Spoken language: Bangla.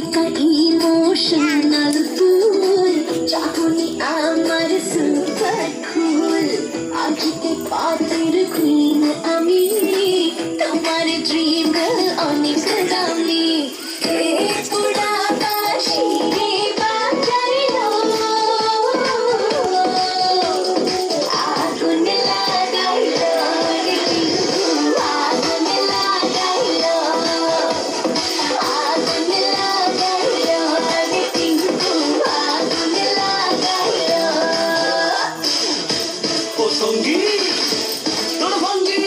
নায়িকা ইমোশনাল ফুল চাহনি আমার সুপার ফুল আজকে পার সঙ্গী তোর ভঙ্গি